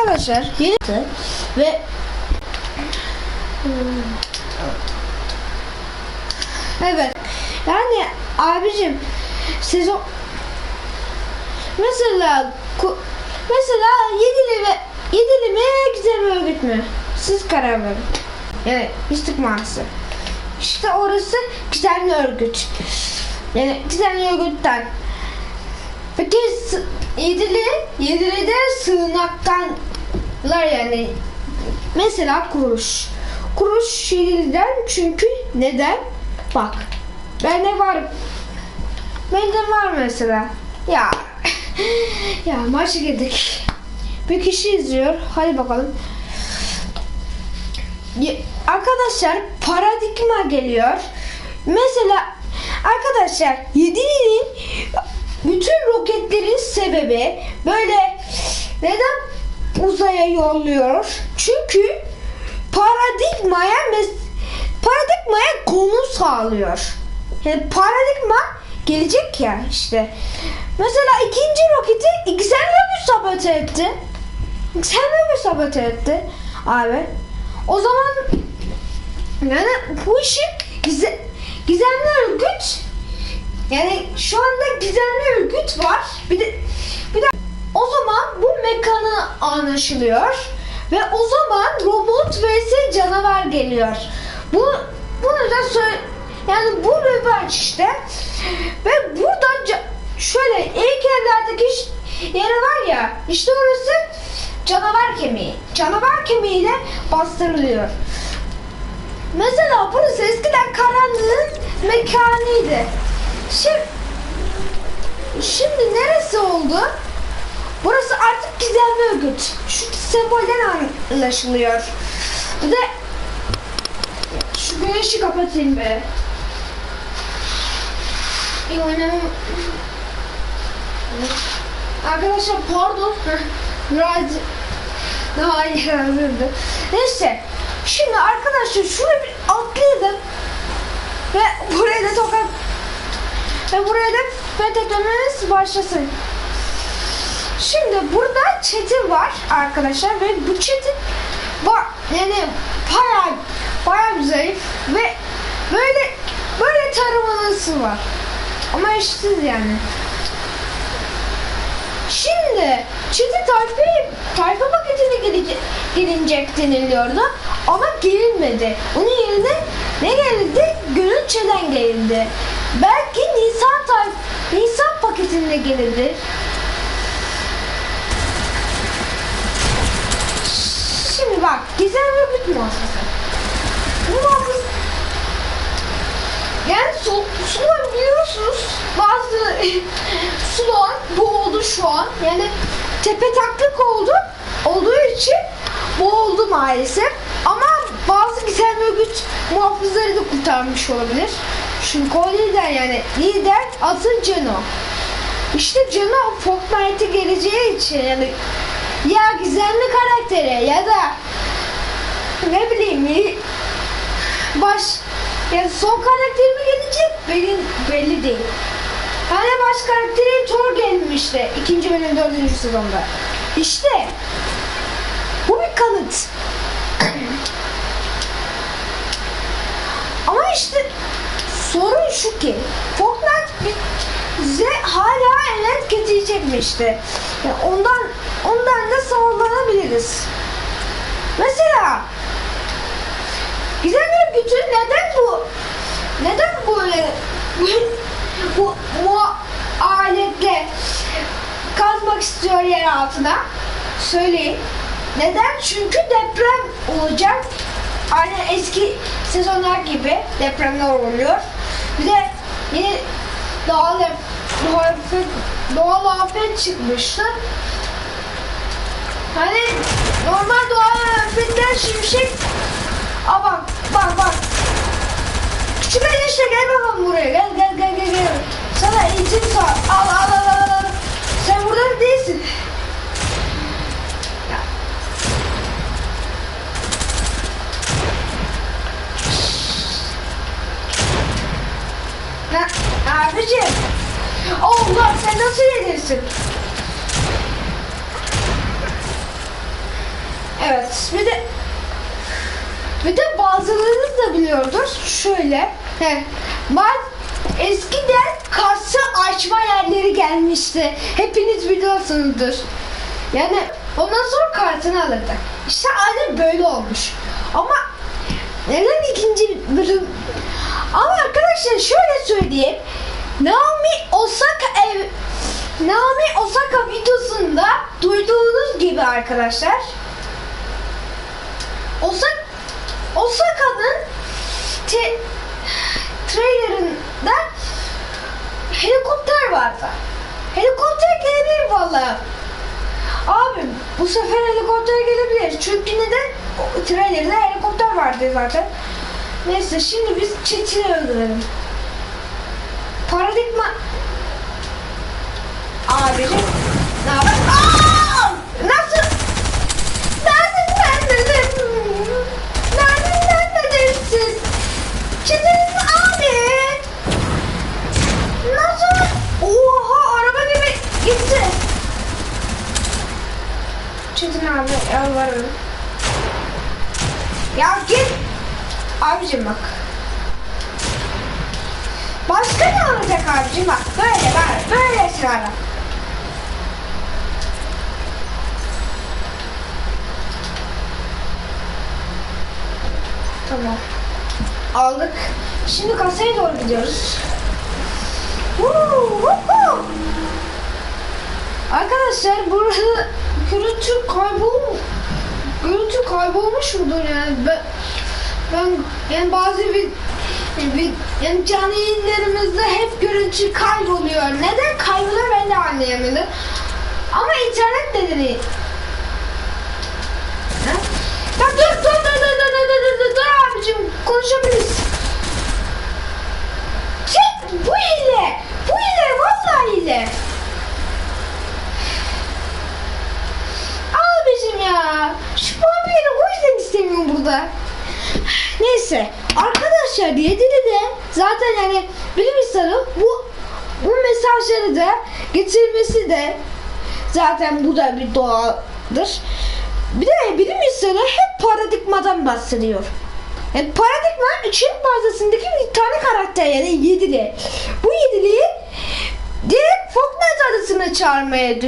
arkadaşlar yeni ve Evet. Yani abicim sezon mesela ku- mesela yedili ve yedili mi güzel mi örgüt mü? Siz karar verin. Evet, istikması. İşte orası gizemli örgüt. Yani gizemli örgütten. Peki yedili, yedili de sığınaktanlar yani. Mesela kuruş. Kuruş yediliden çünkü neden? Bak. Bende var. Bende var mesela. Ya. ya maça girdik. Bir kişi izliyor. Hadi bakalım. Arkadaşlar paradigma geliyor. Mesela arkadaşlar Yedili'nin bütün roketlerin sebebi böyle neden uzaya yolluyor? Çünkü paradigmaya paradigmaya konu sağlıyor. Yani paradigma gelecek ya işte. Mesela ikinci roketi bir sabote etti. Bir sabote etti. Abi. O zaman yani bu işin gize, gizemli örgüt yani şu anda gizemli örgüt var. Bir de o zaman bu mekanı anlaşılıyor ve o zaman robot vs canavar geliyor. Bu bunu da söyle yani bu rövanş işte ve burada ca- şöyle ilk evlerdeki yeri var ya işte orası canavar kemiği. Canavar kemiğiyle bastırılıyor. Mesela burası eskiden karanlığın mekanıydı. Şimdi, şimdi neresi oldu? Artık gizemli örgüt. Şu sembolden anlaşılıyor. Bir de şu güneşi kapatayım be. Oynamam. Arkadaşlar pardon. Biraz daha iyi hazırdı. Neyse. Şimdi arkadaşlar şuraya bir atlayalım. Ve buraya da tokat ve buraya da fethetmemiz başlasın. Şimdi burada çetin var arkadaşlar ve bu var yani bayağı bayağı zayıf ve böyle böyle tarımanası var. Ama eşsiz yani. Şimdi çetin tayfa, tayfa paketine gelinecek deniliyordu ama gelinmedi. Onun yerine ne geldi? Gönül çelen geldi. Belki Nisan tayf Nisan paketinde gelir. Şimdi bak gizem ve büt muhafızı. Bu muhafız yani su, sular biliyorsunuz bazı sular boğuldu şu an. Yani tepe taklık oldu. Olduğu için boğuldu maalesef. Ama bazı gizem ve güç muhafızları da kurtarmış olabilir. Çünkü o lider yani lider adı Ceno. İşte Ceno Fortnite'e geleceği için yani ya gizemli karaktere ya da ne bileyim baş yani son karakteri mi gelecek belli, belli değil. Hani baş karakteri Thor gelmişti ikinci bölüm dördüncü sezonda. İşte bu bir kanıt. Ama işte sorun şu ki Fortnite bize hala event getirecekmişti. Yani ondan ondan da sağlanabiliriz. Mesela Gizem örgütü neden bu neden böyle bu, bu aletle kazmak istiyor yer altına? Söyleyin. Neden? Çünkü deprem olacak. Aynen eski sezonlar gibi depremler oluyor. Bir de yine doğal, doğal, doğal afet çıkmıştı. Hani normal doğal afetler şimşek Aa bak bak. Küçük enişte gel bakalım buraya. Gel gel gel gel gel. Sana eğitim sağ. Al al al al al. Sen burada değilsin. Ne? Abicim. Allah sen nasıl yedirsin? Evet. Bir de bir de bazılarınız da biliyordur. Şöyle. He. Bak eskiden kasa açma yerleri gelmişti. Hepiniz biliyorsunuzdur. Yani ondan sonra kartını alırdı. İşte aynı böyle olmuş. Ama neden ikinci bölüm? Ama arkadaşlar şöyle söyleyeyim. Naomi Osaka ev Naomi Osaka videosunda duyduğunuz gibi arkadaşlar Osaka Osaka'nın te, trailerında helikopter vardı. Helikopter gelebilir vallahi. Abi bu sefer helikopter gelebilir. Çünkü neden? O Trailer'da helikopter vardı zaten. Neyse şimdi biz Çetin'i öldürelim. Paradigma... Abicim. Ya git. Abicim bak. Başka ne olacak abicim bak. Böyle böyle böyle sırayla. Tamam. Aldık. Şimdi kasaya doğru gidiyoruz. Arkadaşlar burada görüntü kaybol kaybolmuş mudur yani ben, ben yani bazı bir, bir yani canlı yayınlarımızda hep görüntü kayboluyor. Neden kayboluyor ben de anlayamadım. Ama internet nedeni. Ha? Ya dur dur dur dur dur dur dur dur abicim konuşabiliriz. Çek bu ile bu ile vallahi ile. Abicim ya. Şu muhabbeti o istemiyorum burada. Neyse. Arkadaşlar Yedili de zaten yani bilim insanı bu bu mesajları da getirmesi de zaten bu da bir doğadır. Bir de bilim insanı hep paradigmadan bahsediyor. Yani paradigma üçün bazısındaki bir tane karakter yani Yedili. Bu Yedili'yi direkt Fortnite adasına çağırmaya